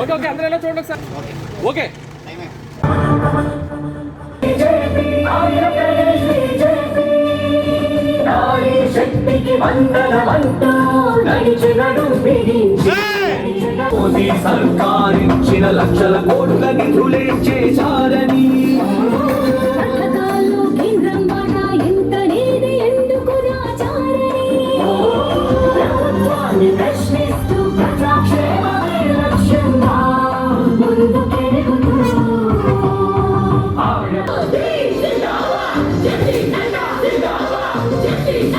Okay okay అందరూ ఎలా చూడండి సార్ ఓకే. నారీ శక్తికి వందనమంటూ నడిచినడు బిగించి మోదీ సర్కారిచ్చిన లక్షల కోట్ల నిధులే చేశారని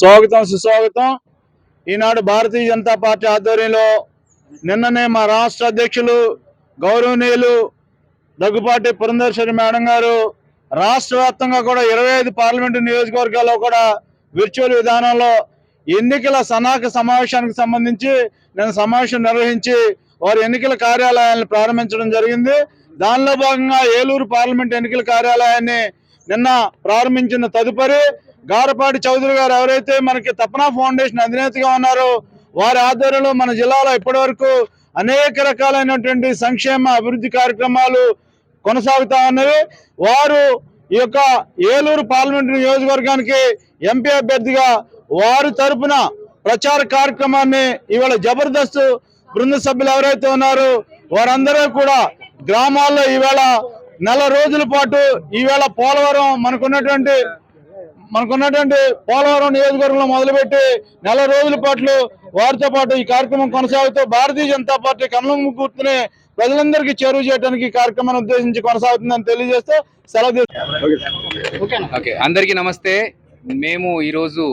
స్వాగతం సుస్వాగతం. ఈనాడు భారతీయ జనతా పార్టీ ఆధ్వర్యంలో నిన్ననే మా రాష్ట్ర అధ్యక్షులు గౌరవనీయులు దగ్గుపాటి పురంధేశ్వరి మేడం గారు రాష్ట్ర వ్యాప్తంగా కూడా ఇరవై ఐదు పార్లమెంటు నియోజకవర్గాల్లో కూడా విర్చువల్ విధానంలో ఎన్నికల సన్నాహక సమావేశానికి సంబంధించి నేను సమావేశం నిర్వహించి వారి ఎన్నికల కార్యాలయాన్ని ప్రారంభించడం జరిగింది. దానిలో భాగంగా ఏలూరు పార్లమెంట్ ఎన్నికల కార్యాలయాన్ని నిన్న ప్రారంభించిన తదుపరి గారపాటి చౌదరి గారు ఎవరైతే మనకి తపనా ఫౌండేషన్ అధినేతగా ఉన్నారో వారి ఆధ్వర్యంలో మన జిల్లాలో ఇప్పటివరకు అనేక రకాలైనటువంటి సంక్షేమ అభివృద్ధి కార్యక్రమాలు కొనసాగుతా ఉన్నవి. వారు ఈ యొక్క ఏలూరు పార్లమెంటు నియోజకవర్గానికి ఎంపీ అభ్యర్థిగా వారి తరపున ప్రచార కార్యక్రమాన్ని ఇవాళ జబర్దస్త్ బృంద సభ్యులు ఎవరైతే ఉన్నారో వారందరూ కూడా గ్రామాల్లో ఈవేళ నెల రోజుల పాటు ఈవేళ పోలవరం మనకున్నటువంటి మనకున్నటువంటి పోలవరం నియోజకవర్గంలో మొదలుపెట్టి నెల రోజుల పాటు వారితో పాటు ఈ కార్యక్రమం కొనసాగుతూ భారతీయ జనతా పార్టీ కమలం గుర్తుని ప్రజలందరికీ చేరువ చేయడానికి ఈ కార్యక్రమాన్ని ఉద్దేశించి కొనసాగుతుందని తెలియజేస్తూ సెలవు ఓకే అందరికీ నమస్తే. మేము ఈరోజు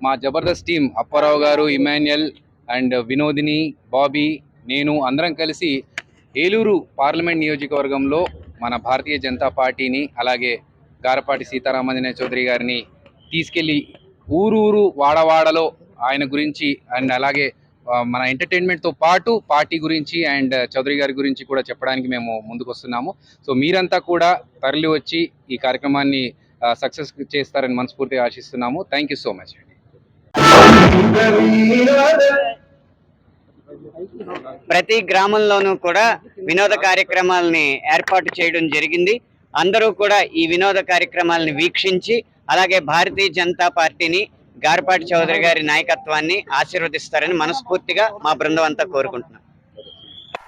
మా జబర్దస్త్ టీం అప్పారావు గారు ఇమాన్యుయల్ అండ్ వినోదిని బాబీ నేను అందరం కలిసి ఏలూరు పార్లమెంట్ నియోజకవర్గంలో మన భారతీయ జనతా పార్టీని అలాగే గారపాటి సీతారామాంజనే చౌదరి గారిని తీసుకెళ్ళి ఊరు ఊరు వాడవాడలో ఆయన గురించి అండ్ అలాగే మన ఎంటర్టైన్మెంట్తో పాటు పార్టీ గురించి అండ్ చౌదరి గారి గురించి కూడా చెప్పడానికి మేము ముందుకు వస్తున్నాము సో మీరంతా కూడా తరలి వచ్చి ఈ కార్యక్రమాన్ని సక్సెస్ చేస్తారని మనస్ఫూర్తిగా ఆశిస్తున్నాము. థ్యాంక్ యూ సో మచ్ ప్రతి గ్రామంలోనూ కూడా వినోద కార్యక్రమాలని ఏర్పాటు చేయడం జరిగింది. అందరూ కూడా ఈ వినోద కార్యక్రమాలను వీక్షించి అలాగే భారతీయ జనతా పార్టీని గార్పాటి చౌదరి గారి నాయకత్వాన్ని ఆశీర్వదిస్తారని మనస్ఫూర్తిగా మా బృందం అంతా కోరుకుంటున్నాం.